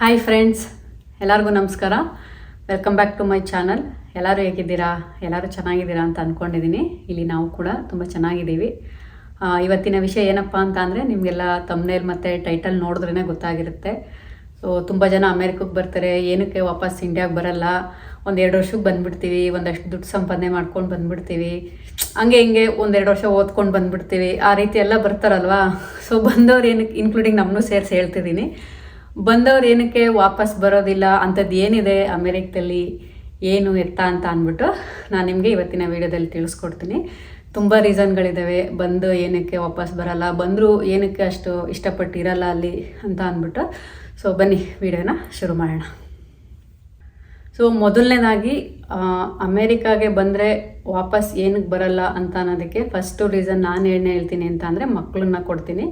Hi friends ಎಲ್ಲರಿಗೂ ನಮಸ್ಕಾರ. Welcome back to my channel ಎಲ್ಲರೂ ಹೇಗಿದ್ದೀರಾ? ಎಲ್ಲರೂ ಚೆನ್ನಾಗಿದ್ದೀರಾ ಅಂತ ಅಂದ್ಕೊಂಡಿದ್ದೀನಿ ಇಲ್ಲಿ ನಾವು ಕೂಡ ತುಂಬ ಚೆನ್ನಾಗಿದ್ದೀವಿ. ಇವತ್ತಿನ ವಿಷಯ ಏನಪ್ಪ ಅಂತ ಅಂದರೆ ನಿಮಗೆಲ್ಲ ತಮ್ನೇಲ್ ಮತ್ತು ಟೈಟಲ್ ನೋಡಿದ್ರೇ ಗೊತ್ತಾಗಿರುತ್ತೆ. ಸೊ ತುಂಬ ಜನ ಅಮೇರಿಕಕ್ಕೆ ಬರ್ತಾರೆ. ಏನಕ್ಕೆ ವಾಪಸ್ ಇಂಡಿಯಾಗೆ ಬರಲ್ಲ? ಒಂದು ಎರಡು ವರ್ಷಕ್ಕೆ ಬಂದುಬಿಡ್ತೀವಿ. ಒಂದಷ್ಟು ದುಡ್ಡು ಸಂಪಾದನೆ ಮಾಡ್ಕೊಂಡು ಬಂದುಬಿಡ್ತೀವಿ. ಹಂಗೆ ಹಿಂಗೆ ಒಂದೆರಡು ವರ್ಷ ಓದ್ಕೊಂಡು ಬಂದುಬಿಡ್ತೀವಿ. ಆ ರೀತಿ ಎಲ್ಲ ಬರ್ತಾರಲ್ವಾ? ಸೊ ಬಂದವ್ರು ಏನಕ್ಕೆ ಇನ್ಕ್ಲೂಡಿಂಗ್ ನಮ್ಮನ್ನು ಸೇರಿಸಿ ಹೇಳ್ತಿದ್ದೀನಿ ಬಂದವ್ರು ಏನಕ್ಕೆ ವಾಪಸ್ ಬರೋದಿಲ್ಲ ಅಂಥದ್ದು ಏನಿದೆ ಅಮೆರಿಕದಲ್ಲಿ ಏನು ಎತ್ತ ಅಂತ ಅಂದ್ಬಿಟ್ಟು ನಾನು ನಿಮಗೆ ಇವತ್ತಿನ ವಿಡಿಯೋದಲ್ಲಿ ತಿಳಿಸ್ಕೊಡ್ತೀನಿ. ತುಂಬ ರೀಸನ್ಗಳಿದ್ದಾವೆ ಬಂದು ಏನಕ್ಕೆ ವಾಪಸ್ ಬರಲ್ಲ, ಬಂದರೂ ಏನಕ್ಕೆ ಅಷ್ಟು ಇಷ್ಟಪಟ್ಟಿರಲ್ಲ ಅಲ್ಲಿ ಅಂತ ಅಂದ್ಬಿಟ್ಟು. ಸೊ ಬನ್ನಿ, ವಿಡಿಯೋನ ಶುರು ಮಾಡೋಣ. ಸೊ ಮೊದಲನೇದಾಗಿ ಅಮೇರಿಕಾಗೆ ಬಂದರೆ ವಾಪಸ್ ಏನಕ್ಕೆ ಬರಲ್ಲ ಅಂತ ಅನ್ನೋದಕ್ಕೆ ಫಸ್ಟು ರೀಸನ್ ನಾನು ಏನು ಹೇಳ್ತೀನಿ ಅಂತ ಅಂದರೆ ಮಕ್ಕಳನ್ನ ಕೊಡ್ತೀನಿ.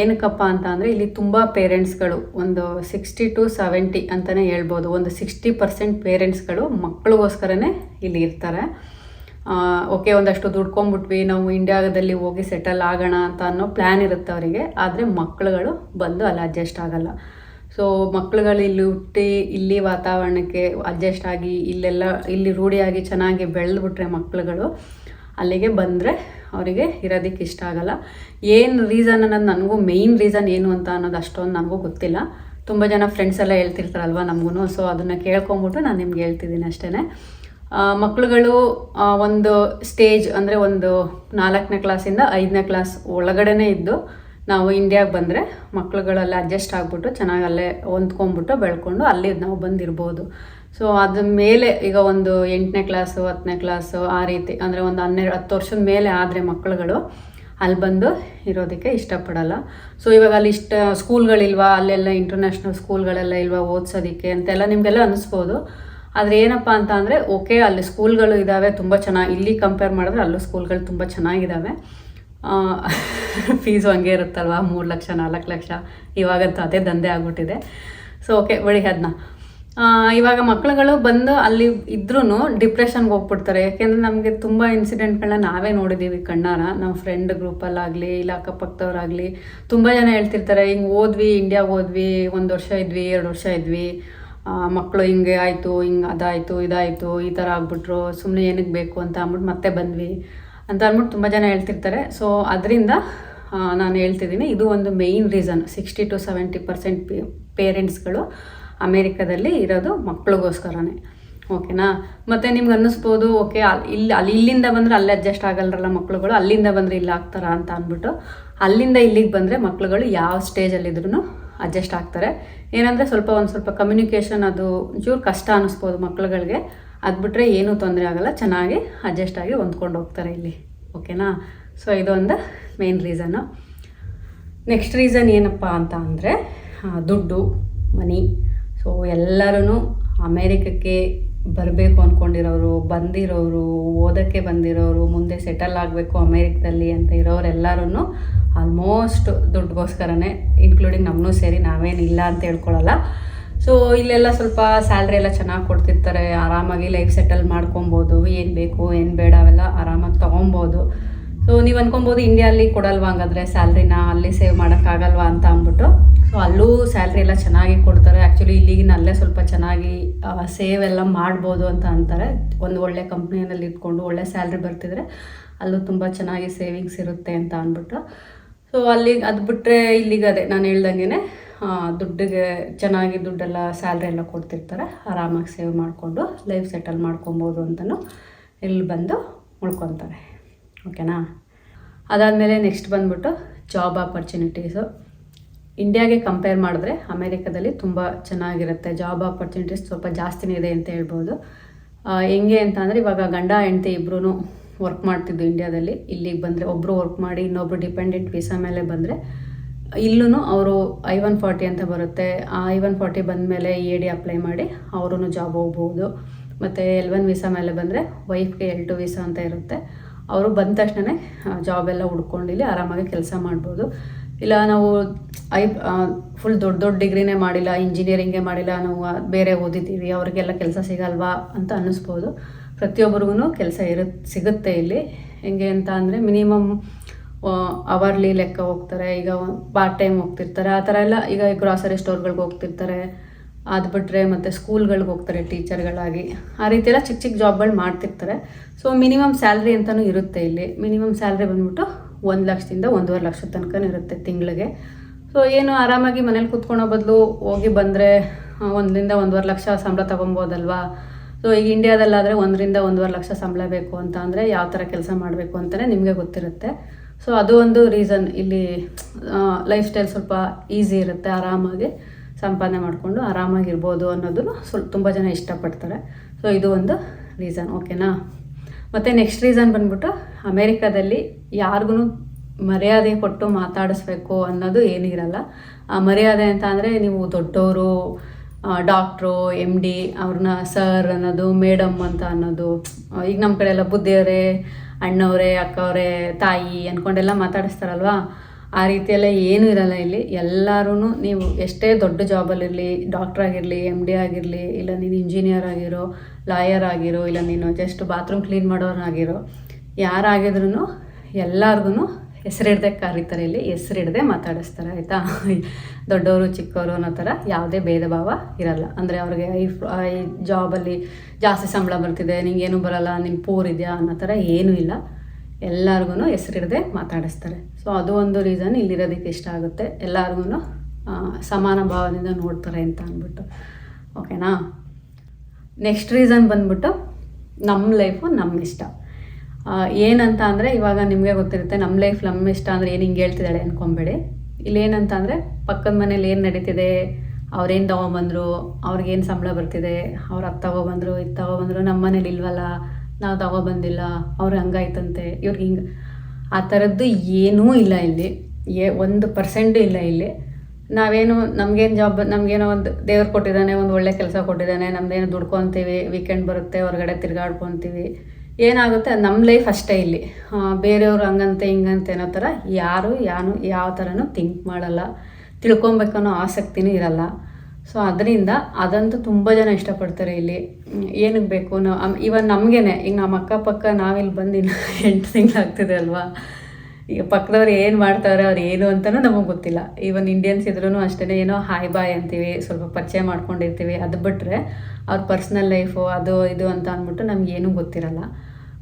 ಏನಕ್ಕಪ್ಪ ಅಂತ ಅಂದರೆ ಇಲ್ಲಿ ತುಂಬ ಪೇರೆಂಟ್ಸ್ಗಳು, ಒಂದು ಸಿಕ್ಸ್ಟಿ ಟು ಸೆವೆಂಟಿ ಅಂತಲೇ ಹೇಳ್ಬೋದು. ಒಂದು ಸಿಕ್ಸ್ಟಿ ಪರ್ಸೆಂಟ್ ಪೇರೆಂಟ್ಸ್ಗಳು ಮಕ್ಕಳಿಗೋಸ್ಕರನೇ ಇಲ್ಲಿ ಇರ್ತಾರೆ. ಓಕೆ, ಒಂದಷ್ಟು ದುಡ್ಕೊಂಬಿಟ್ವಿ ನಾವು ಇಂಡಿಯಾದಲ್ಲಿ ಹೋಗಿ ಸೆಟಲ್ ಆಗೋಣ ಅಂತ ಅನ್ನೋ ಪ್ಲ್ಯಾನ್ ಇರುತ್ತೆ ಅವರಿಗೆ. ಆದರೆ ಮಕ್ಕಳುಗಳು ಬಂದು ಅಲ್ಲಿ ಅಡ್ಜಸ್ಟ್ ಆಗೋಲ್ಲ. ಸೊ ಮಕ್ಕಳುಗಳು ಇಲ್ಲಿ ಹುಟ್ಟಿ, ಇಲ್ಲಿ ವಾತಾವರಣಕ್ಕೆ ಅಡ್ಜಸ್ಟ್ ಆಗಿ, ಇಲ್ಲೆಲ್ಲ, ಇಲ್ಲಿ ರೂಢಿಯಾಗಿ ಚೆನ್ನಾಗಿ ಬೆಳೆದ್ಬಿಟ್ರೆ ಮಕ್ಕಳುಗಳು ಅಲ್ಲಿಗೆ ಬಂದರೆ ಅವರಿಗೆ ಇರೋದಕ್ಕೆ ಇಷ್ಟ ಆಗಲ್ಲ. ಏನು ರೀಸನ್ ಅನ್ನೋದು ನನಗೂ ಮೇಯ್ನ್ ರೀಸನ್ ಏನು ಅಂತ ಅನ್ನೋದು ಅಷ್ಟೊಂದು ನನಗೂ ಗೊತ್ತಿಲ್ಲ. ತುಂಬ ಜನ ಫ್ರೆಂಡ್ಸ್ ಎಲ್ಲ ಹೇಳ್ತಿರ್ತಾರಲ್ವ ನಮಗೂ ಸೊ ಅದನ್ನು ಕೇಳ್ಕೊಂಬಿಟ್ಟು ನಾನು ನಿಮ್ಗೆ ಹೇಳ್ತಿದ್ದೀನಿ ಅಷ್ಟೇ ಮಕ್ಕಳುಗಳು ಒಂದು ಸ್ಟೇಜ್ ಅಂದರೆ ಒಂದು ನಾಲ್ಕನೇ ಕ್ಲಾಸಿಂದ ಐದನೇ ಕ್ಲಾಸ್ ಒಳಗಡೆನೇ ಇದ್ದು ನಾವು ಇಂಡಿಯಾಗೆ ಬಂದರೆ ಮಕ್ಳುಗಳೆಲ್ಲ ಅಡ್ಜಸ್ಟ್ ಆಗಿಬಿಟ್ಟು ಚೆನ್ನಾಗಿ ಅಲ್ಲೇ ಹೊಂದ್ಕೊಂಬಿಟ್ಟು ಬೆಳ್ಕೊಂಡು ಅಲ್ಲಿ ನಾವು ಬಂದಿರ್ಬೋದು. ಸೊ ಅದ್ರ ಮೇಲೆ ಈಗ ಒಂದು ಎಂಟನೇ ಕ್ಲಾಸು ಹತ್ತನೇ ಕ್ಲಾಸು ಆ ರೀತಿ, ಅಂದರೆ ಒಂದು ಹನ್ನೆರಡು, ಹತ್ತು ವರ್ಷದ ಮೇಲೆ ಆದರೆ ಮಕ್ಕಳುಗಳು ಅಲ್ಲಿ ಬಂದು ಇರೋದಕ್ಕೆ ಇಷ್ಟಪಡಲ್ಲ. ಸೊ ಇವಾಗ ಅಲ್ಲಿ ಇಷ್ಟ ಸ್ಕೂಲ್ಗಳಿಲ್ವಾ, ಅಲ್ಲೆಲ್ಲ ಇಂಟರ್ನ್ಯಾಷನಲ್ ಸ್ಕೂಲ್ಗಳೆಲ್ಲ ಇಲ್ವಾ ಓದಿಸೋದಕ್ಕೆ ಅಂತೆಲ್ಲ ನಿಮಗೆಲ್ಲ ಅನಿಸ್ಬೋದು. ಆದರೆ ಏನಪ್ಪ ಅಂತ ಅಂದರೆ ಓಕೆ ಅಲ್ಲಿ ಸ್ಕೂಲ್ಗಳು ಇದ್ದಾವೆ ತುಂಬ ಚೆನ್ನಾಗಿ ಇಲ್ಲಿ ಕಂಪೇರ್ ಮಾಡಿದ್ರೆ ಅಲ್ಲೂ ಸ್ಕೂಲ್ಗಳು ತುಂಬ ಚೆನ್ನಾಗಿದ್ದಾವೆ ಫೀಸು ಹಂಗೆ ಇರುತ್ತಲ್ವ, ಮೂರು ಲಕ್ಷ, ನಾಲ್ಕು ಲಕ್ಷ ಇವಾಗಂತೂ ಅದೇ ದಂಧೆ ಆಗ್ಬಿಟ್ಟಿದೆ. ಸೊ ಓಕೆ ಬಿಡಿ ಅದನ್ನ ಇವಾಗ ಮಕ್ಕಳುಗಳು ಬಂದು ಅಲ್ಲಿ ಇದ್ರೂ ಡಿಪ್ರೆಷನ್ಗೆ ಹೋಗ್ಬಿಡ್ತಾರೆ. ಯಾಕೆಂದರೆ ನಮಗೆ ತುಂಬ ಇನ್ಸಿಡೆಂಟ್ಗಳನ್ನ ನಾವೇ ನೋಡಿದ್ದೀವಿ ಕಣ್ಣಾರ. ನಮ್ಮ ಫ್ರೆಂಡ್ ಗ್ರೂಪಲ್ಲಾಗಲಿ ಇಲ್ಲ ಅಕ್ಕಪಕ್ಕದವ್ರಾಗಲಿ, ತುಂಬ ಜನ ಹೇಳ್ತಿರ್ತಾರೆ, ಹಿಂಗೆ ಓದ್ವಿ, ಇಂಡಿಯಾಗೆ ಹೋದ್ವಿ ಒಂದು ವರ್ಷ ಇದ್ವಿ, ಎರಡು ವರ್ಷ ಇದ್ವಿ. ಮಕ್ಕಳು ಹಿಂಗೆ ಆಯಿತು, ಹಿಂಗೆ ಅದಾಯಿತು, ಇದಾಯಿತು, ಈ ಥರ ಆಗ್ಬಿಟ್ರು ಸುಮ್ಮನೆ ಏನಕ್ಕೆ ಬೇಕು ಅಂತ ಅಂದ್ಬಿಟ್ಟು ಮತ್ತೆ ಬಂದ್ವಿ ಅಂತ ಅಂದ್ಬಿಟ್ಟು ತುಂಬ ಜನ ಹೇಳ್ತಿರ್ತಾರೆ. ಸೊ ಅದರಿಂದ ನಾನು ಹೇಳ್ತಿದ್ದೀನಿ, ಇದು ಒಂದು main reason sixty to seventy percent ಪೇರೆಂಟ್ಸ್ಗಳು ಅಮೇರಿಕಾದಲ್ಲಿ ಇರೋದು ಮಕ್ಕಳಿಗೋಸ್ಕರನೇ ಓಕೆನಾ? ಮತ್ತು ನಿಮ್ಗೆ ಅನ್ನಿಸ್ಬೋದು, ಓಕೆ ಇಲ್ಲಿ, ಅಲ್ಲಿ ಇಲ್ಲಿಂದ ಬಂದರೆ ಅಲ್ಲಿ ಅಡ್ಜಸ್ಟ್ ಆಗಲ್ರಲ್ಲ ಮಕ್ಕಳುಗಳು ಅಲ್ಲಿಂದ ಬಂದರೆ ಇಲ್ಲಿ ಆಗ್ತಾರಾ ಅಂತ ಅಂದ್ಬಿಟ್ಟು, ಅಲ್ಲಿಂದ ಇಲ್ಲಿಗೆ ಬಂದರೆ ಮಕ್ಕಳುಗಳು ಯಾವ ಸ್ಟೇಜಲ್ಲಿದ್ರೂ ಅಡ್ಜಸ್ಟ್ ಆಗ್ತಾರೆ. ಏನಂದರೆ ಸ್ವಲ್ಪ ಒಂದು ಸ್ವಲ್ಪ ಕಮ್ಯುನಿಕೇಷನ್ ಅದು ಒಂಚೂರು ಕಷ್ಟ ಅನ್ನಿಸ್ಬೋದು ಮಕ್ಳುಗಳಿಗೆ. ಅದು ಬಿಟ್ಟರೆ ಏನೂ ತೊಂದರೆ ಆಗಲ್ಲ, ಚೆನ್ನಾಗಿ ಅಡ್ಜಸ್ಟ್ ಆಗಿ ಹೊಂದ್ಕೊಂಡು ಹೋಗ್ತಾರೆ ಇಲ್ಲಿ. ಓಕೆನಾ? ಸೊ ಇದೊಂದು ಮೇನ್ ರೀಸನ್ನು ನೆಕ್ಸ್ಟ್ ರೀಸನ್ ಏನಪ್ಪ ಅಂತ ಅಂದರೆ ದುಡ್ಡು, ಮನಿ. ಸೊ ಎಲ್ಲರೂ ಅಮೇರಿಕಕ್ಕೆ ಬರಬೇಕು ಅಂದ್ಕೊಂಡಿರೋರು ಬಂದಿರೋರು, ಓದೋಕ್ಕೆ ಬಂದಿರೋರು, ಮುಂದೆ ಸೆಟಲ್ ಆಗಬೇಕು ಅಮೇರಿಕದಲ್ಲಿ ಅಂತ ಇರೋರೆಲ್ಲರೂ ಆಲ್ಮೋಸ್ಟ್ ದುಡ್ಡುಗೋಸ್ಕರನೇ ಇನ್ಕ್ಲೂಡಿಂಗ್ ನಮ್ಮನ್ನೂ ಸೇರಿ ನಾವೇನಿಲ್ಲ ಅಂತ ಹೇಳ್ಕೊಳ್ಳಲ್ಲ ಸೊ ಇಲ್ಲೆಲ್ಲ ಸ್ವಲ್ಪ ಸ್ಯಾಲ್ರಿ ಎಲ್ಲ ಚೆನ್ನಾಗಿ ಕೊಡ್ತಿರ್ತಾರೆ, ಆರಾಮಾಗಿ ಲೈಫ್ ಸೆಟಲ್ ಮಾಡ್ಕೊಬೋದು, ಏನು ಬೇಕು, ಏನು ಬೇಡ ಅವೆಲ್ಲ ಆರಾಮಾಗಿ ತೊಗೊಬೋದು. ಸೊ ನೀವು ಅಂದ್ಕೊಬೋದು ಇಂಡಿಯಲ್ಲಿ ಕೊಡಲ್ವಾ ಹಂಗಾದ್ರೆ ಸ್ಯಾಲ್ರಿನ ಅಲ್ಲಿ ಸೇವ್ ಮಾಡೋಕ್ಕಾಗಲ್ವಾ ಅಂತ ಅಂದ್ಬಿಟ್ಟು. ಸೊ ಅಲ್ಲೂ ಸ್ಯಾಲ್ರಿ ಎಲ್ಲ ಚೆನ್ನಾಗಿ ಕೊಡ್ತಾರೆ. ಆ್ಯಕ್ಚುಲಿ ಇಲ್ಲಿಗಿನ ಅಲ್ಲೇ ಸ್ವಲ್ಪ ಚೆನ್ನಾಗಿ ಸೇವ್ ಎಲ್ಲ ಮಾಡ್ಬೋದು ಅಂತ ಅಂತಾರೆ. ಒಂದು ಒಳ್ಳೆ ಕಂಪ್ನಿಯಲ್ಲಿ ಇಟ್ಕೊಂಡು ಒಳ್ಳೆ ಸ್ಯಾಲ್ರಿ ಬರ್ತಿದ್ರೆ ಅಲ್ಲೂ ತುಂಬ ಚೆನ್ನಾಗಿ ಸೇವಿಂಗ್ಸ್ ಇರುತ್ತೆ ಅಂತ ಅಂದ್ಬಿಟ್ಟು. ಸೊ ಅಲ್ಲಿಗೆ ಅದು ಬಿಟ್ಟರೆ ಇಲ್ಲಿಗೆ ಅದೇ, ನಾನು ಹೇಳ್ದಂಗೆ ದುಡ್ಡಿಗೆ ಚೆನ್ನಾಗಿ ದುಡ್ಡೆಲ್ಲ ಸ್ಯಾಲ್ರಿ ಎಲ್ಲ ಕೊಡ್ತಿರ್ತಾರೆ. ಆರಾಮಾಗಿ ಸೇವ್ ಮಾಡಿಕೊಂಡು ಲೈಫ್ ಸೆಟಲ್ ಮಾಡ್ಕೊಬೋದು ಅಂತಲೂ ಇಲ್ಲಿ ಬಂದು ಉಳ್ಕೊತಾರೆ. ಓಕೆನಾ ಅದಾದಮೇಲೆ ನೆಕ್ಸ್ಟ್ ಬಂದ್ಬಿಟ್ಟು ಜಾಬ್ ಆಪರ್ಚುನಿಟೀಸು ಇಂಡಿಯಾಗೆ ಕಂಪೇರ್ ಮಾಡಿದ್ರೆ ಅಮೇರಿಕಾದಲ್ಲಿ ತುಂಬ ಚೆನ್ನಾಗಿರುತ್ತೆ. ಜಾಬ್ ಆಪರ್ಚುನಿಟೀಸ್ ಸ್ವಲ್ಪ ಜಾಸ್ತಿನೇ ಇದೆ ಅಂತ ಹೇಳ್ಬೋದು. ಹೆಂಗೆ ಅಂತ ಅಂದರೆ ಇವಾಗ ಗಂಡ, ಹೆಂಡತಿ ಇಬ್ಬರೂ ವರ್ಕ್ ಮಾಡ್ತಿದ್ದು ಇಂಡಿಯಾದಲ್ಲಿ ಇಲ್ಲಿಗೆ ಬಂದರೆ ಒಬ್ಬರು ವರ್ಕ್ ಮಾಡಿ ಇನ್ನೊಬ್ರು ಡಿಪೆಂಡೆಂಟ್ ವೀಸಾ ಮೇಲೆ ಬಂದರೆ ಇಲ್ಲೂ ಅವರು ಐ ಒನ್ ಫಾರ್ಟಿ ಅಂತ ಬರುತ್ತೆ. ಆ ಐ ಒನ್ ಫಾರ್ಟಿ ಬಂದಮೇಲೆ ಎ ಡಿ ಅಪ್ಲೈ ಮಾಡಿ ಅವರೂ ಜಾಬ್ ಹೋಗ್ಬೋದು. ಮತ್ತು ಎಲ್ ಒನ್ ವೀಸಾ ಮೇಲೆ ಬಂದರೆ ವೈಫ್ಗೆ ಎಲ್ ಟು ವೀಸಾ ಅಂತ ಇರುತ್ತೆ. ಅವರು ಬಂದ ತಕ್ಷಣ ಜಾಬ್ ಎಲ್ಲ ಹುಡ್ಕೊಂಡು ಇಲ್ಲಿ ಆರಾಮಾಗಿ ಕೆಲಸ ಮಾಡ್ಬೋದು. ಇಲ್ಲ ನಾವು ಐ ಫುಲ್ ದೊಡ್ಡ ದೊಡ್ಡ ಡಿಗ್ರಿನೇ ಮಾಡಿಲ್ಲ ಇಂಜಿನಿಯರಿಂಗೇ ಮಾಡಿಲ್ಲ, ನಾವು ಬೇರೆ ಓದಿದ್ದೀವಿ, ಅವ್ರಿಗೆಲ್ಲ ಕೆಲಸ ಸಿಗಲ್ವಾ ಅಂತ ಅನ್ನಿಸ್ಬೋದು. ಪ್ರತಿಯೊಬ್ಬರಿಗೂ ಕೆಲಸ ಇರುತ್ತೆ ಸಿಗುತ್ತೆ ಇಲ್ಲಿ. ಹೆಂಗೆ ಅಂತ ಅಂದರೆ ಮಿನಿಮಮ್ ಅವರ್ಲಿ ಲೆಕ್ಕ ಹೋಗ್ತಾರೆ, ಈಗ ಪಾರ್ಟ್ ಟೈಮ್ ಹೋಗ್ತಿರ್ತಾರೆ, ಆ ಥರ ಎಲ್ಲ ಈಗ ಗ್ರಾಸರಿ ಸ್ಟೋರ್ಗಳಿಗೆ ಹೋಗ್ತಿರ್ತಾರೆ. ಅದು ಬಿಟ್ಟರೆ ಮತ್ತು ಸ್ಕೂಲ್ಗಳಿಗೆ ಹೋಗ್ತಾರೆ ಟೀಚರ್ಗಳಾಗಿ ಆ ರೀತಿ ಎಲ್ಲ ಚಿಕ್ಕ ಚಿಕ್ಕ ಜಾಬ್ಗಳು ಮಾಡ್ತಿರ್ತಾರೆ. ಸೊ ಮಿನಿಮಮ್ ಸ್ಯಾಲ್ರಿ ಅಂತಲೂ ಇರುತ್ತೆ ಇಲ್ಲಿ. ಮಿನಿಮಮ್ ಸ್ಯಾಲ್ರಿ ಬಂದ್ಬಿಟ್ಟು ಒಂದು ಲಕ್ಷದಿಂದ ಒಂದೂವರೆ ಲಕ್ಷದ ತನಕ ಇರುತ್ತೆ ತಿಂಗಳಿಗೆ. ಸೊ ಏನು ಆರಾಮಾಗಿ ಮನೇಲಿ ಕುತ್ಕೊಳ್ಳೋ ಬದಲು ಹೋಗಿ ಬಂದರೆ ಒಂದರಿಂದ ಒಂದೂವರೆ ಲಕ್ಷ ಸಂಬಳ ತೊಗೊಬೋದಲ್ವಾ? ಸೊ ಈಗ ಇಂಡಿಯಾದಲ್ಲಾದರೆ ಒಂದರಿಂದ ಒಂದೂವರೆ ಲಕ್ಷ ಸಂಬಳ ಬೇಕು ಅಂತ ಅಂದರೆ ಯಾವ ಥರ ಕೆಲಸ ಮಾಡಬೇಕು ಅಂತಲೇ ನಿಮಗೆ ಗೊತ್ತಿರುತ್ತೆ. ಸೊ ಅದು ಒಂದು ರೀಸನ್ ಇಲ್ಲಿ ಲೈಫ್ ಸ್ಟೈಲ್ ಸ್ವಲ್ಪ ಈಸಿ ಇರುತ್ತೆ, ಆರಾಮಾಗಿ ಸಂಪಾದನೆ ಮಾಡಿಕೊಂಡು ಆರಾಮಾಗಿರ್ಬೋದು ಅನ್ನೋದನ್ನು ಸ್ವಲ್ಪ ತುಂಬ ಜನ ಇಷ್ಟಪಡ್ತಾರೆ. ಸೊ ಇದು ಒಂದು ರೀಸನ್ ಓಕೆನಾ ಮತ್ತು ನೆಕ್ಸ್ಟ್ ರೀಸನ್ ಬಂದ್ಬಿಟ್ಟು ಅಮೇರಿಕಾದಲ್ಲಿ ಯಾರಿಗೂ ಮರ್ಯಾದೆ ಕೊಟ್ಟು ಮಾತಾಡಿಸ್ಬೇಕು ಅನ್ನೋದು ಏನಿರಲ್ಲ. ಆ ಮರ್ಯಾದೆ ಅಂತ ಅಂದರೆ ನೀವು ದೊಡ್ಡವರು ಡಾಕ್ಟ್ರು ಎಂ ಡಿ ಅವ್ರನ್ನ ಸರ್ ಅನ್ನೋದು ಮೇಡಮ್ ಅಂತ ಅನ್ನೋದು, ಈಗ ನಮ್ಮ ಕಡೆ ಎಲ್ಲ ಬುದ್ಧಿಯವರೇ, ಅಣ್ಣವರೇ, ಅಕ್ಕವರೇ, ತಾಯಿ ಅಂದ್ಕೊಂಡೆಲ್ಲ ಮಾತಾಡಿಸ್ತಾರಲ್ವಾ? ಆ ರೀತಿಯೆಲ್ಲ ಏನೂ ಇರಲ್ಲ ಇಲ್ಲಿ. ಎಲ್ಲರೂ ನೀವು ಎಷ್ಟೇ ದೊಡ್ಡ ಜಾಬಲ್ಲಿರಲಿ ಡಾಕ್ಟರ್ ಆಗಿರಲಿ ಎಂ ಡಿ ಆಗಿರಲಿ, ಇಲ್ಲ ನೀನು ಇಂಜಿನಿಯರ್ ಆಗಿರೋ ಲಾಯರ್ ಆಗಿರೋ, ಇಲ್ಲ ನೀನು ಜಸ್ಟ್ ಬಾತ್ರೂಮ್ ಕ್ಲೀನ್ ಮಾಡೋರಾಗಿರೋ ಯಾರಾಗಿದ್ರೂ ಎಲ್ಲರಿಗೂ ಹೆಸರಿಡ್ದೆ ಕರೀತಾರೆ ಇಲ್ಲಿ, ಹೆಸರಿಡ್ದೆ ಮಾತಾಡಿಸ್ತಾರೆ, ಆಯಿತಾ? ದೊಡ್ಡವರು ಚಿಕ್ಕವರು ಅನ್ನೋ ಥರ ಯಾವುದೇ ಭೇದ ಭಾವ ಇರಲ್ಲ. ಅಂದರೆ ಅವ್ರಿಗೆ ಈ ಈ ಜಾಬಲ್ಲಿ ಜಾಸ್ತಿ ಸಂಬಳ ಬರ್ತಿದೆ, ನಿಂಗೇನು ಬರಲ್ಲ ನಿಂಗೆ ಪೂರ್ ಇದೆಯಾ ಅನ್ನೋ ಥರ ಏನೂ ಇಲ್ಲ. ಎಲ್ಲರಿಗೂ ಹೆಸರಿಡದೆ ಮಾತಾಡಿಸ್ತಾರೆ. ಸೊ ಅದು ಒಂದು ರೀಸನ್ ಇಲ್ಲಿರೋದಕ್ಕೆ ಇಷ್ಟ ಆಗುತ್ತೆ. ಎಲ್ಲರಿಗೂ ಸಮಾನ ಭಾವದಿಂದ ನೋಡ್ತಾರೆ ಅಂತ ಅಂದ್ಬಿಟ್ಟು. ಓಕೆನಾ ನೆಕ್ಸ್ಟ್ ರೀಸನ್ ಬಂದ್ಬಿಟ್ಟು ನಮ್ಮ ಲೈಫು ನಮ್ಮ ಇಷ್ಟ. ಏನಂತ ಅಂದರೆ ಇವಾಗ ನಿಮಗೆ ಗೊತ್ತಿರುತ್ತೆ ನಮ್ಮ ಲೈಫ್ ನಮ್ಮ ಇಷ್ಟ ಅಂದರೆ ಏನು ಹಿಂಗೆ ಹೇಳ್ತಿದ್ದಾಳೆ ಅಂದ್ಕೊಂಬೇಡಿ ಇಲ್ಲಿ ಏನಂತ ಅಂದರೆ ಪಕ್ಕದ ಮನೇಲಿ ಏನು ನಡೀತಿದೆ, ಅವ್ರೇನು ತೊಗೊಂಬಂದರು, ಅವ್ರಿಗೇನು ಸಂಬಳ ಬರ್ತಿದೆ, ಅವ್ರು ಅದು ತೊಗೊಬಂದ್ರು ಇದು ಬಂದರು ನಮ್ಮ ಮನೇಲಿ ಇಲ್ವಲ್ಲ ನಾವು ತೊಗೊಬಂದಿಲ್ಲ ಅವ್ರು ಹಂಗಾಯ್ತಂತೆ ಇವ್ರಿಗೆ ಹಿಂಗೆ. ಆ ಥರದ್ದು ಏನೂ ಇಲ್ಲ ಇಲ್ಲಿ. ಏ ಒಂದು ಪರ್ಸೆಂಟು ಇಲ್ಲ ಇಲ್ಲಿ. ನಾವೇನು, ನಮಗೇನು ಜಾಬ್, ನಮಗೇನೋ ಒಂದು, ದೇವ್ರು ಕೊಟ್ಟಿದ್ದಾನೆ, ಒಂದು ಒಳ್ಳೆ ಕೆಲಸ ಕೊಟ್ಟಿದ್ದಾನೆ, ನಮ್ದೇನು ದುಡ್ಕೊತೀವಿ ವೀಕೆಂಡ್ ಬರುತ್ತೆ, ಹೊರಗಡೆ ತಿರ್ಗಾಡ್ಕೊತೀವಿ. ಏನಾಗುತ್ತೆ ನಮ್ಮ ಲೈಫ್ ಅಷ್ಟೇ ಇಲ್ಲಿ. ಬೇರೆಯವ್ರು ಹಂಗಂತೆ, ಹಿಂಗಂತೆ ಅನ್ನೋ ಥರ ಯಾರು, ಯಾನು, ಯಾವ ಥರನೂ ಥಿಂಕ್ ಮಾಡಲ್ಲ. ತಿಳ್ಕೊಬೇಕನ್ನೋ ಆಸಕ್ತಿನೂ ಇರಲ್ಲ. ಸೊ ಅದರಿಂದ ಅದಂತೂ ತುಂಬ ಜನ ಇಷ್ಟಪಡ್ತಾರೆ ಇಲ್ಲಿ. ಏನಕ್ಕೆ ಬೇಕು? ನಾವು ಇವನ್ ನಮಗೇನೆ. ಈಗ ನಮ್ಮ ಅಕ್ಕಪಕ್ಕ ನಾವಿಲ್ಲಿ ಬಂದು ಇನ್ನು ಎಂಟು ತಿಂಗಳಾಗ್ತಿದೆ ಅಲ್ವಾ? ಈಗ ಪಕ್ಕದವ್ರು ಏನು ಮಾಡ್ತಾರೆ ಅವ್ರು ಏನು ಅಂತಲೂ ನಮಗೆ ಗೊತ್ತಿಲ್ಲ. ಈವನ್ ಇಂಡಿಯನ್ಸ್ ಇದ್ರೂ ಅಷ್ಟೇ ಏನೋ ಹಾಯ್ ಬಾಯ್ ಅಂತೀವಿ. ಸ್ವಲ್ಪ ಪರಿಚಯ ಮಾಡ್ಕೊಂಡಿರ್ತೀವಿ. ಅದು ಬಿಟ್ಟರೆ ಅವ್ರ ಪರ್ಸ್ನಲ್ ಲೈಫು ಅದು ಇದು ಅಂತ ಅಂದ್ಬಿಟ್ಟು ನಮಗೇನೂ ಗೊತ್ತಿರಲ್ಲ.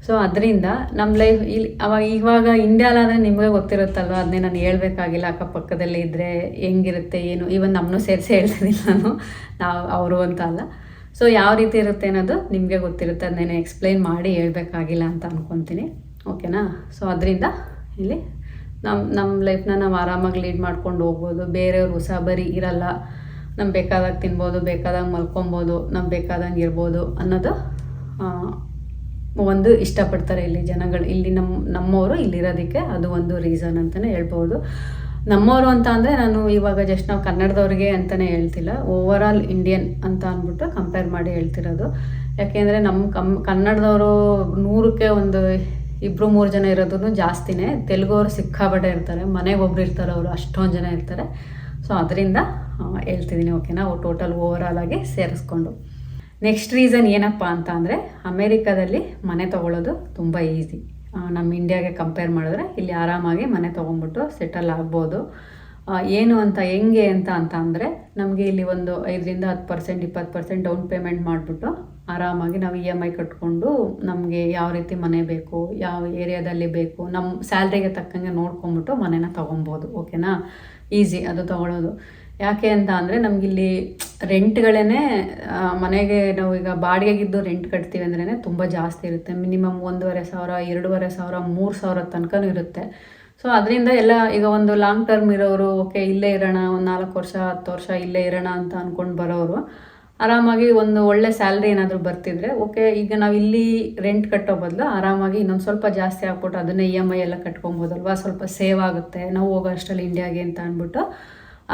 ಸೊ ಅದರಿಂದ ನಮ್ಮ ಲೈಫ್ ಇಲ್ಲಿ, ಅವಾಗ ಇವಾಗ ಇಂಡಿಯಾಲಾದರೆ ನಿಮಗೆ ಗೊತ್ತಿರುತ್ತಲ್ವ? ಅದನ್ನೇ ನಾನು ಹೇಳ್ಬೇಕಾಗಿಲ್ಲ, ಅಕ್ಕಪಕ್ಕದಲ್ಲಿ ಇದ್ದರೆ ಹೆಂಗಿರುತ್ತೆ, ಏನು? ಇವನ್ ನಮ್ಮನ್ನು ಸೇರಿಸಿ ಹೇಳ್ತಿದ್ದೀನಿ ನಾನು. ನಾವು, ಅವರು ಅಂತ ಅಲ್ಲ. ಸೊ ಯಾವ ರೀತಿ ಇರುತ್ತೆ ಅನ್ನೋದು ನಿಮಗೆ ಗೊತ್ತಿರುತ್ತೆ. ಅದನ್ನೇ ಎಕ್ಸ್ಪ್ಲೈನ್ ಮಾಡಿ ಹೇಳ್ಬೇಕಾಗಿಲ್ಲ ಅಂತ ಅಂದ್ಕೊತೀನಿ ಓಕೆನಾ ಸೊ ಅದರಿಂದ ಇಲ್ಲಿ ನಮ್ಮ ನಮ್ಮ ಲೈಫ್ನ ನಾವು ಆರಾಮಾಗಿ ಲೀಡ್ ಮಾಡ್ಕೊಂಡು ಹೋಗ್ಬೋದು. ಬೇರೆಯವ್ರು ಬರೀ ಇರಲ್ಲ. ನಮ್ಗೆ ಬೇಕಾದಾಗ ತಿನ್ಬೋದು, ಬೇಕಾದಾಗ ಮಲ್ಕೊಬೋದು ನಮ್ಗೆ ಬೇಕಾದಂಗೆ ಇರ್ಬೋದು ಅನ್ನೋದು ಒಂದು ಇಷ್ಟಪಡ್ತಾರೆ ಇಲ್ಲಿ ಜನಗಳು, ಇಲ್ಲಿ ನಮ್ಮ ನಮ್ಮವರು ಇಲ್ಲಿರೋದಕ್ಕೆ ಅದು ಒಂದು ರೀಸನ್ ಅಂತಲೇ ಹೇಳ್ಬೋದು. ನಮ್ಮವರು ಅಂತ ಅಂದರೆ ನಾನು ಇವಾಗ ಜಸ್ಟ್ ನಾವು ಕನ್ನಡದವ್ರಿಗೆ ಅಂತಲೇ ಹೇಳ್ತಿಲ್ಲ ಓವರ್ ಆಲ್ ಇಂಡಿಯನ್ ಅಂತ ಅಂದ್ಬಿಟ್ಟು ಕಂಪೇರ್ ಮಾಡಿ ಹೇಳ್ತಿರೋದು. ಯಾಕೆಂದರೆ ನಮ್ಮ ಕಮ್, ಕನ್ನಡದವರು ನೂರಕ್ಕೆ ಒಂದು ಇಬ್ಬರು ಮೂರು ಜನ ಇರೋದನ್ನು ಜಾಸ್ತಿನೇ. ತೆಲುಗುವರು ಸಿಕ್ಕಾಪಟ್ಟೆ ಇರ್ತಾರೆ, ಮನೆಗೆ ಒಬ್ರು ಇರ್ತಾರೆ ಅವರು, ಅಷ್ಟೊಂದು ಜನ ಇರ್ತಾರೆ. ಸೊ ಅದರಿಂದ ಹೇಳ್ತಿದ್ದೀನಿ ಓಕೆನಾ ಟೋಟಲ್ ಓವರ್ ಆಗಿ ಸೇರಿಸ್ಕೊಂಡು. ನೆಕ್ಸ್ಟ್ ರೀಸನ್ ಏನಪ್ಪ ಅಂತ ಅಂದರೆ ಅಮೇರಿಕಾದಲ್ಲಿ ಮನೆ ತೊಗೊಳ್ಳೋದು ತುಂಬ ಈಸಿ ನಮ್ಮ ಇಂಡಿಯಾಗೆ ಕಂಪೇರ್ ಮಾಡಿದ್ರೆ ಇಲ್ಲಿ ಆರಾಮಾಗಿ ಮನೆ ತೊಗೊಂಬಿಟ್ಟು ಸೆಟಲ್ ಆಗ್ಬೋದು. ಏನು ಅಂತ, ಹೆಂಗೆ ಅಂತ ಅಂತ ಅಂದರೆ ನಮಗೆ ಇಲ್ಲಿ ಒಂದು ಐದರಿಂದ ಹತ್ತು ಪರ್ಸೆಂಟ್ ಇಪ್ಪತ್ತು ಪರ್ಸೆಂಟ್ ಡೌನ್ ಪೇಮೆಂಟ್ ಮಾಡಿಬಿಟ್ಟು ಆರಾಮಾಗಿ ನಾವು ಇ ಎಂ ಐ ಕಟ್ಕೊಂಡು ನಮಗೆ ಯಾವ ರೀತಿ ಮನೆ ಬೇಕು, ಯಾವ ಏರಿಯಾದಲ್ಲಿ ಬೇಕು ನಮ್ಮ ಸ್ಯಾಲ್ರಿಗೆ ತಕ್ಕಂಗೆ ನೋಡ್ಕೊಂಬಿಟ್ಟು ಮನೆನ ತೊಗೊಬೋದು. ಓಕೆನಾ ಈಸಿ ಅದು ತೊಗೊಳೋದು. ಯಾಕೆ ಅಂತ ಅಂದರೆ ನಮಗಿಲ್ಲಿ ರೆಂಟ್ಗಳೇ ಮನೆಗೆ ನಾವು ಈಗ ಬಾಡಿಗೆಗಿದ್ದು ರೆಂಟ್ ಕಟ್ತೀವಿ ಅಂದ್ರೇ ತುಂಬ ಜಾಸ್ತಿ ಇರುತ್ತೆ. ಮಿನಿಮಮ್ ಒಂದೂವರೆ ಸಾವಿರ, ಎರಡೂವರೆ ಸಾವಿರ, ಮೂರು ಸಾವಿರ ತನಕನೂ ಇರುತ್ತೆ. ಸೊ ಅದರಿಂದ ಎಲ್ಲ ಈಗ ಒಂದು ಲಾಂಗ್ ಟರ್ಮ್ ಇರೋರು, ಓಕೆ, ಇಲ್ಲೇ ಇರೋಣ, ಒಂದು ನಾಲ್ಕು ವರ್ಷ, ಹತ್ತು ವರ್ಷ ಇಲ್ಲೇ ಇರೋಣ ಅಂತ ಅಂದ್ಕೊಂಡು ಬರೋರು, ಆರಾಮಾಗಿ ಒಂದು ಒಳ್ಳೆ ಸ್ಯಾಲ್ರಿ ಏನಾದರೂ ಬರ್ತಿದ್ರೆ, ಓಕೆ, ಈಗ ನಾವು ಇಲ್ಲಿ ರೆಂಟ್ ಕಟ್ಟೋ ಬದಲು ಆರಾಮಾಗಿ ಇನ್ನೊಂದು ಸ್ವಲ್ಪ ಜಾಸ್ತಿ ಹಾಕ್ಬಿಟ್ಟು ಅದನ್ನೇ ಇ ಎಂ ಐ ಎಲ್ಲ ಕಟ್ಕೊಬೋದಲ್ವಾ, ಸ್ವಲ್ಪ ಸೇವ್ ಆಗುತ್ತೆ, ನಾವು ಹೋಗೋ ಅಷ್ಟರಲ್ಲಿ ಇಂಡಿಯಾಗೆ ಅಂತ ಅಂದ್ಬಿಟ್ಟು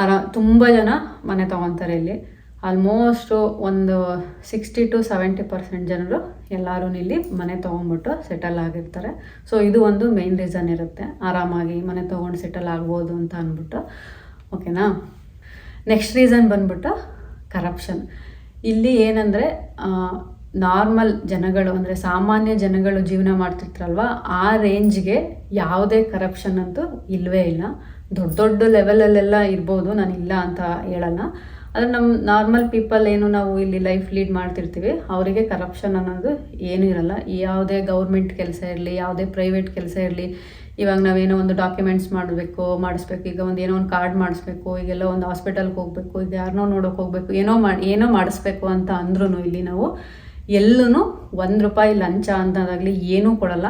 ಆರಾ ತುಂಬ ಜನ ಮನೆ ತೊಗೊತಾರೆ ಇಲ್ಲಿ. ಆಲ್ಮೋಸ್ಟು ಒಂದು ಸಿಕ್ಸ್ಟಿ ಟು ಸೆವೆಂಟಿ ಪರ್ಸೆಂಟ್ ಜನರು ಎಲ್ಲರೂ ಇಲ್ಲಿ ಮನೆ ತೊಗೊಂಬಿಟ್ಟು ಸೆಟಲ್ ಆಗಿರ್ತಾರೆ. ಸೊ ಇದು ಒಂದು ಮೇನ್ ರೀಸನ್ ಇರುತ್ತೆ. ಆರಾಮಾಗಿ ಮನೆ ತೊಗೊಂಡು ಸೆಟಲ್ ಆಗ್ಬೋದು ಅಂತ ಅಂದ್ಬಿಟ್ಟು. ಓಕೆನಾ ನೆಕ್ಸ್ಟ್ ರೀಸನ್ ಬಂದ್ಬಿಟ್ಟು ಕರಪ್ಷನ್ ಇಲ್ಲಿ ಏನಂದರೆ ನಾರ್ಮಲ್ ಜನಗಳು, ಅಂದರೆ ಸಾಮಾನ್ಯ ಜನಗಳು ಜೀವನ ಮಾಡ್ತಿರ್ತಾರಲ್ವ, ಆ ರೇಂಜ್ಗೆ ಯಾವುದೇ ಕರಪ್ಷನ್ ಅಂತೂ ಇಲ್ಲವೇ ಇಲ್ಲ. ದೊಡ್ಡ ದೊಡ್ಡ ಲೆವೆಲಲ್ಲೆಲ್ಲ ಇರ್ಬೋದು, ನಾನು ಇಲ್ಲ ಅಂತ ಹೇಳಲ್ಲ. ಆದರೆ ನಮ್ಮ ನಾರ್ಮಲ್ ಪೀಪಲ್ ಏನು ನಾವು ಇಲ್ಲಿ ಲೈಫ್ ಲೀಡ್ ಮಾಡ್ತಿರ್ತೀವಿ, ಅವರಿಗೆ ಕರಪ್ಷನ್ ಅನ್ನೋದು ಏನೂ ಇರಲ್ಲ. ಯಾವುದೇ ಗೌರ್ಮೆಂಟ್ ಕೆಲಸ ಇರಲಿ, ಯಾವುದೇ ಪ್ರೈವೇಟ್ ಕೆಲಸ ಇರಲಿ, ಇವಾಗ ನಾವೇನೋ ಒಂದು ಡಾಕ್ಯುಮೆಂಟ್ಸ್ ಮಾಡಬೇಕು, ಮಾಡಿಸ್ಬೇಕು, ಈಗ ಒಂದು ಏನೋ ಒಂದು ಕಾರ್ಡ್ ಮಾಡಿಸ್ಬೇಕು, ಈಗೆಲ್ಲ ಒಂದು ಹಾಸ್ಪಿಟಲ್ಗೆ ಹೋಗಬೇಕು, ಈಗ ಯಾರನ್ನೋ ನೋಡೋಕೆ ಹೋಗಬೇಕು, ಏನೋ ಮಾಡಿ ಏನೋ ಮಾಡಿಸ್ಬೇಕು ಅಂತ ಅಂದ್ರೂ ಇಲ್ಲಿ ನಾವು ಎಲ್ಲೂ ಒಂದು ರೂಪಾಯಿ ಲಂಚ ಅಂತದಾಗಲಿ ಏನೂ ಕೊಡಲ್ಲ.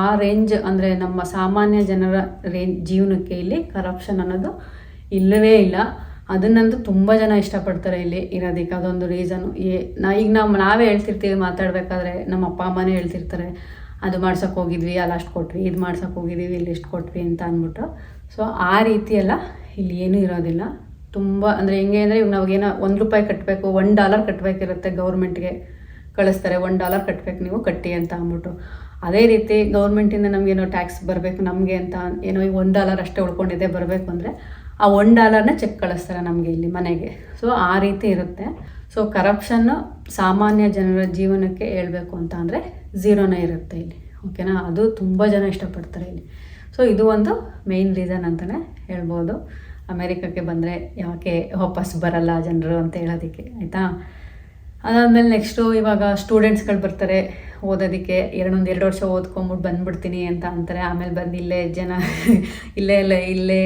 ಆ ರೇಂಜ್ ಅಂದರೆ ನಮ್ಮ ಸಾಮಾನ್ಯ ಜನರ ರೇಂಜ್ ಜೀವನಕ್ಕೆ ಇಲ್ಲಿ ಕರಪ್ಷನ್ ಅನ್ನೋದು ಇಲ್ಲವೇ ಇಲ್ಲ. ಅದನ್ನಂತೂ ತುಂಬ ಜನ ಇಷ್ಟಪಡ್ತಾರೆ ಇಲ್ಲಿ ಇರೋದಕ್ಕೆ. ಅದೊಂದು ರೀಸನು ಏ, ನಾ ಈಗ ನಾವು ನಾವೇ ಹೇಳ್ತಿರ್ತೀವಿ ಮಾತಾಡಬೇಕಾದ್ರೆ, ನಮ್ಮ ಅಪ್ಪ ಅಮ್ಮನೇ ಹೇಳ್ತಿರ್ತಾರೆ, ಅದು ಮಾಡ್ಸೋಕೆ ಹೋಗಿದ್ವಿ, ಅಲ್ಲಿ ಅಷ್ಟು ಕೊಟ್ವಿ, ಇದು ಮಾಡ್ಸೋಕೆ ಹೋಗಿದ್ದೀವಿ ಇಲ್ಲಿ ಇಷ್ಟು ಕೊಟ್ವಿ ಅಂತ ಅಂದ್ಬಿಟ್ಟು. ಸೊ ಆ ರೀತಿ ಎಲ್ಲ ಇಲ್ಲಿ ಏನೂ ಇರೋದಿಲ್ಲ. ತುಂಬ, ಅಂದರೆ ಹೆಂಗೆ ಅಂದರೆ ಇವಾಗ ನಾವಾಗೇನೋ ಒಂದು ರೂಪಾಯಿ ಕಟ್ಟಬೇಕು ಒನ್ ಡಾಲರ್ ಕಟ್ಟಬೇಕಿರುತ್ತೆ ಗೌರ್ಮೆಂಟ್ಗೆ ಕಳಿಸ್ತಾರೆ ಒನ್ ಡಾಲರ್ ಕಟ್ಟಬೇಕು ನೀವು ಕಟ್ಟಿ ಅಂತ ಅಂದ್ಬಿಟ್ಟು. ಅದೇ ರೀತಿ ಗೌರ್ಮೆಂಟಿಂದ ನಮಗೇನೋ ಟ್ಯಾಕ್ಸ್ ಬರಬೇಕು, ನಮಗೆ ಅಂತ ಏನೋ ಈ ಒನ್ ಡಾಲರ್ ಅಷ್ಟೇ ಉಳ್ಕೊಂಡಿದ್ದೆ ಬರಬೇಕು ಅಂದರೆ ಆ ಒನ್ ಡಾಲರ್ನ ಚೆಕ್ ಕಳಿಸ್ತಾರೆ ನಮಗೆ ಇಲ್ಲಿ ಮನೆಗೆ. ಸೊ ಆ ರೀತಿ ಇರುತ್ತೆ. ಸೊ ಕರಪ್ಷನ್ನು ಸಾಮಾನ್ಯ ಜನರ ಜೀವನಕ್ಕೆ ಹೇಳಬೇಕು ಅಂತ ಅಂದರೆ ಝೀರೋನೇ ಇರುತ್ತೆ ಇಲ್ಲಿ. ಓಕೆನಾ ಅದು ತುಂಬ ಜನ ಇಷ್ಟಪಡ್ತಾರೆ ಇಲ್ಲಿ. ಸೊ ಇದು ಒಂದು ಮೇಯ್ನ್ ರೀಸನ್ ಅಂತಲೇ ಹೇಳ್ಬೋದು. ಅಮೇರಿಕಕ್ಕೆ ಬಂದರೆ ಯಾಕೆ ವಾಪಸ್ ಬರಲ್ಲ ಜನರು ಅಂತ ಹೇಳೋದಕ್ಕೆ, ಆಯಿತಾ? ಅದಾದಮೇಲೆ ನೆಕ್ಸ್ಟು ಇವಾಗ ಸ್ಟೂಡೆಂಟ್ಸ್ಗಳು ಬರ್ತಾರೆ ಓದೋದಕ್ಕೆ. ಎರಡೊಂದು ಎರಡು ವರ್ಷ ಓದ್ಕೊಂಬಿಟ್ಟು ಬಂದ್ಬಿಡ್ತೀನಿ ಅಂತ ಅಂತಾರೆ. ಆಮೇಲೆ ಬಂದು ಇಲ್ಲೇ ಜನ ಇಲ್ಲೇ ಇಲ್ಲ, ಇಲ್ಲೇ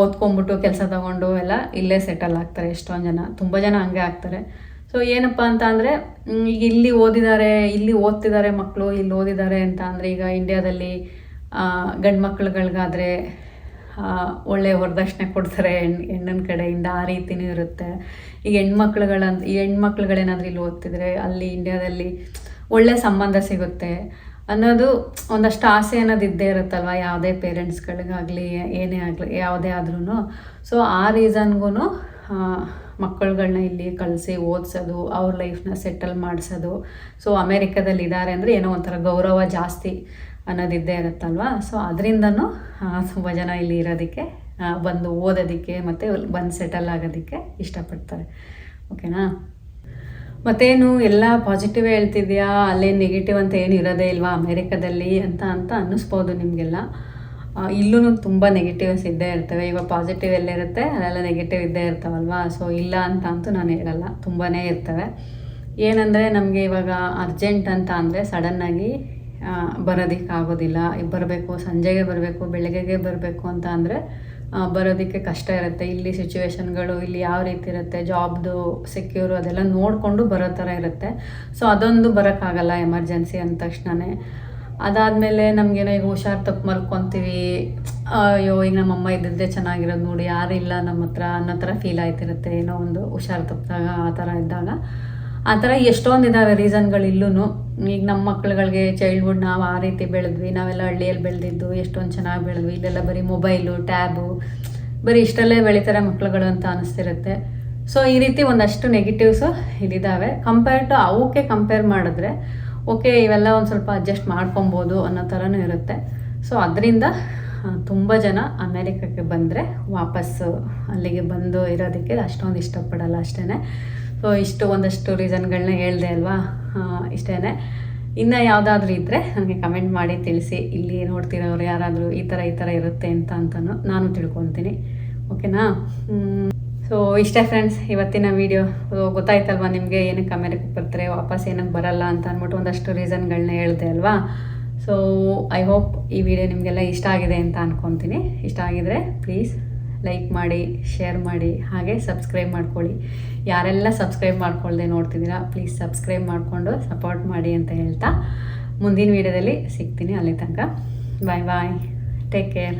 ಓದ್ಕೊಂಬಿಟ್ಟು ಕೆಲಸ ತಗೊಂಡು ಎಲ್ಲ ಇಲ್ಲೇ ಸೆಟಲ್ ಆಗ್ತಾರೆ ಎಷ್ಟೊಂದು ಜನ. ತುಂಬ ಜನ ಹಂಗೆ ಆಗ್ತಾರೆ. ಸೊ ಏನಪ್ಪ ಅಂತ ಅಂದರೆ ಈಗ ಇಲ್ಲಿ ಓದಿದ್ದಾರೆ ಇಲ್ಲಿ ಓದ್ತಿದ್ದಾರೆ ಮಕ್ಕಳು ಇಲ್ಲಿ ಓದಿದ್ದಾರೆ ಅಂತ ಅಂದರೆ ಈಗ ಇಂಡ್ಯಾದಲ್ಲಿ ಗಂಡು ಮಕ್ಳುಗಳ್ಗಾದ್ರೆ ಒಳ್ಳೆ ವರದಕ್ಷಿಣೆ ಕೊಡ್ತಾರೆ ಹೆಣ್, ಹೆಣ್ಣಿನ ಕಡೆಯಿಂದ ಆ ರೀತಿನೂ ಇರುತ್ತೆ. ಈಗ ಹೆಣ್ಮಕ್ಳುಗಳಂತ ಈ ಹೆಣ್ಮಕ್ಳುಗಳೇನಾದ್ರೂ ಇಲ್ಲಿ ಓದ್ತಿದ್ರೆ ಅಲ್ಲಿ ಇಂಡಿಯಾದಲ್ಲಿ ಒಳ್ಳೆ ಸಂಬಂಧ ಸಿಗುತ್ತೆ. ಅನ್ನೋದು ಒಂದಷ್ಟು ಆಸೆ ಅನ್ನೋದು ಇದ್ದೇ ಇರುತ್ತಲ್ವ ಯಾವುದೇ ಪೇರೆಂಟ್ಸ್ಗಳಿಗಾಗಲಿ, ಏನೇ ಆಗಲಿ, ಯಾವುದೇ ಆದ್ರೂ ಸೊ, ಆ ರೀಸನ್ಗೂ ಮಕ್ಕಳುಗಳನ್ನ ಇಲ್ಲಿ ಕಳಿಸಿ ಓದಿಸೋದು, ಅವ್ರ ಲೈಫ್ನ ಸೆಟಲ್ ಮಾಡಿಸೋದು. ಸೊ ಅಮೇರಿಕಾದಲ್ಲಿ ಇದ್ದಾರೆ ಅಂದರೆ ಏನೋ ಒಂಥರ ಗೌರವ ಜಾಸ್ತಿ. ಅನ್ನೋದಿದ್ದೇ ಇರುತ್ತಲ್ವಾ? ಸೊ ಅದರಿಂದನೂ ತುಂಬ ಜನ ಇಲ್ಲಿ ಇರೋದಕ್ಕೆ ಬಂದು ಓದೋದಕ್ಕೆ ಮತ್ತು ಬಂದು ಸೆಟಲ್ ಆಗೋದಕ್ಕೆ ಇಷ್ಟಪಡ್ತಾರೆ. ಓಕೆನಾ ಮತ್ತೇನು, ಎಲ್ಲ ಪಾಸಿಟಿವ್ ಹೇಳ್ತಿದ್ಯಾ ಅಲ್ಲೇ ನೆಗೆಟಿವ್ ಅಂತ ಏನು ಇರೋದೇ ಇಲ್ವಾ ಅಮೇರಿಕಾದಲ್ಲಿ ಅಂತ ಅಂತ ಅನ್ನಿಸ್ಬೋದು ನಿಮಗೆಲ್ಲ. ಇಲ್ಲೂ ತುಂಬ ನೆಗೆಟಿವ್ಸ್ ಇದ್ದೇ ಇರ್ತವೆ. ಇವಾಗ ಪಾಸಿಟಿವ್ ಎಲ್ಲ ಇರುತ್ತೆ ಅಲ್ಲೆಲ್ಲ ನೆಗೆಟಿವ್ ಇದ್ದೇ ಇರ್ತಾವಲ್ವಾ? ಸೊ ಇಲ್ಲ ಅಂತ ಅಂತೂ ನಾನು ಹೇಳಲ್ಲ. ತುಂಬಾ ಇರ್ತವೆ. ಏನಂದರೆ, ನಮಗೆ ಇವಾಗ ಅರ್ಜೆಂಟ್ ಅಂತ ಅಂದರೆ ಸಡನ್ನಾಗಿ ಬರೋದಕ್ಕಾಗೋದಿಲ್ಲ. ಬರಬೇಕು, ಸಂಜೆಗೆ ಬರಬೇಕು, ಬೆಳಗ್ಗೆಗೆ ಬರಬೇಕು ಅಂತ ಅಂದರೆ ಬರೋದಕ್ಕೆ ಕಷ್ಟ ಇರುತ್ತೆ. ಇಲ್ಲಿ ಸಿಚುವೇಶನ್ಗಳು ಇಲ್ಲಿ ಯಾವ ರೀತಿ ಇರುತ್ತೆ ಜಾಬ್ದು ಸೆಕ್ಯೂರು ಅದೆಲ್ಲ ನೋಡಿಕೊಂಡು ಬರೋ ಥರ ಇರುತ್ತೆ. ಸೊ ಅದೊಂದು ಬರೋಕ್ಕಾಗಲ್ಲ ಎಮರ್ಜೆನ್ಸಿ ಅಂದ ತಕ್ಷಣವೇ ಅದಾದಮೇಲೆ ನಮಗೇನೋ ಈಗ ಹುಷಾರು ತಪ್ಪು ಮಲ್ಕೊತೀವಿ. ಅಯ್ಯೋ, ಈಗ ನಮ್ಮಮ್ಮ ಇದ್ದಿದ್ದೆ ಚೆನ್ನಾಗಿರೋದು ನೋಡಿ, ಯಾರಿಲ್ಲ ನಮ್ಮ ಹತ್ರ ಅನ್ನೋ ಥರ ಫೀಲ್ ಆಯ್ತಿರುತ್ತೆ. ಏನೋ ಒಂದು ಹುಷಾರು ತಪ್ಪಿದಾಗ ಆ ಥರ ಇದ್ದಾಗ. ಆ ಥರ ಎಷ್ಟೊಂದು ಇದ್ದಾವೆ ರೀಸನ್ಗಳು ಇಲ್ಲೂ ಈಗ ನಮ್ಮ ಮಕ್ಳುಗಳಿಗೆ ಚೈಲ್ಡ್ಹುಡ್ ನಾವು ಆ ರೀತಿ ಬೆಳೆದ್ವಿ. ನಾವೆಲ್ಲ ಹಳ್ಳಿಯಲ್ಲಿ ಬೆಳೆದಿದ್ದು, ಎಷ್ಟೊಂದು ಚೆನ್ನಾಗಿ ಬೆಳೆದ್ವಿ. ಇಲ್ಲೆಲ್ಲ ಬರೀ ಮೊಬೈಲು ಟ್ಯಾಬು ಬರೀ ಇಷ್ಟಲ್ಲೇ ಬೆಳೀತಾರೆ ಮಕ್ಳುಗಳು ಅಂತ ಅನಿಸ್ತಿರುತ್ತೆ. ಸೊ ಈ ರೀತಿ ಒಂದಷ್ಟು ನೆಗೆಟಿವ್ಸು ಇದಿದ್ದಾವೆ ಕಂಪೇರ್ ಟು ಅವಕ್ಕೆ ಕಂಪೇರ್ ಮಾಡಿದ್ರೆ, ಓಕೆ, ಇವೆಲ್ಲ ಒಂದು ಸ್ವಲ್ಪ ಅಡ್ಜಸ್ಟ್ ಮಾಡ್ಕೊಬೋದು ಅನ್ನೋ ಥರನೂ ಇರುತ್ತೆ. ಸೊ ಅದರಿಂದ ತುಂಬ ಜನ ಅಮೇರಿಕಕ್ಕೆ ಬಂದರೆ ವಾಪಸ್ಸು ಅಲ್ಲಿಗೆ ಬಂದು ಇರೋದಕ್ಕೆ ಅಷ್ಟೊಂದು ಇಷ್ಟಪಡಲ್ಲ ಅಷ್ಟೇ ಸೊ ಇಷ್ಟು ಒಂದಷ್ಟು ರೀಸನ್ಗಳನ್ನ ಹೇಳ್ದೆ ಅಲ್ವಾ? ಇಷ್ಟೇ ಇನ್ನು ಯಾವುದಾದ್ರೂ ಇದ್ದರೆ ನನಗೆ ಕಮೆಂಟ್ ಮಾಡಿ ತಿಳಿಸಿ. ಇಲ್ಲಿ ನೋಡ್ತಿರೋರು ಯಾರಾದರೂ ಈ ಥರ ಈ ಥರ ಇರುತ್ತೆ ಅಂತ ಅಂತಲೂ ನಾನು ತಿಳ್ಕೊತೀನಿ. ಓಕೆನಾ ಸೊ ಇಷ್ಟೇ ಫ್ರೆಂಡ್ಸ್ ಇವತ್ತಿನ ವಿಡಿಯೋ ಗೊತ್ತಾಯ್ತಲ್ವಾ ನಿಮಗೆ ಏನಕ್ಕೆ ಅಮೇರಿಕಕ್ಕೆ ಬರ್ತಾರೆ, ವಾಪಸ್ ಏನಕ್ಕೆ ಬರಲ್ಲ ಅಂತ ಅಂದ್ಬಿಟ್ಟು ಒಂದಷ್ಟು ರೀಸನ್ಗಳನ್ನ ಹೇಳ್ದೆ ಅಲ್ವಾ? ಸೊ ಐ ಹೋಪ್ ಈ ವಿಡಿಯೋ ನಿಮಗೆಲ್ಲ ಇಷ್ಟ ಆಗಿದೆ ಅಂತ ಅಂದ್ಕೊತೀನಿ ಇಷ್ಟ ಆಗಿದರೆ ಪ್ಲೀಸ್ ಲೈಕ್ ಮಾಡಿ ಶೇರ್ ಮಾಡಿ, ಹಾಗೆ ಸಬ್ಸ್ಕ್ರೈಬ್ ಮಾಡ್ಕೊಳ್ಳಿ. ಯಾರೆಲ್ಲ ಸಬ್ಸ್ಕ್ರೈಬ್ ಮಾಡ್ಕೊಳ್ಳದೆ ನೋಡ್ತಿದ್ದೀರಾ ಪ್ಲೀಸ್ ಸಬ್ಸ್ಕ್ರೈಬ್ ಮಾಡಿಕೊಂಡು ಸಪೋರ್ಟ್ ಮಾಡಿ ಅಂತ ಹೇಳ್ತಾ ಮುಂದಿನ ವೀಡಿಯೋದಲ್ಲಿ ಸಿಗ್ತೀನಿ ಅಲ್ಲಿ ತನಕ. ಬಾಯ್ ಬಾಯ್ ಟೇಕ್ ಕೇರ್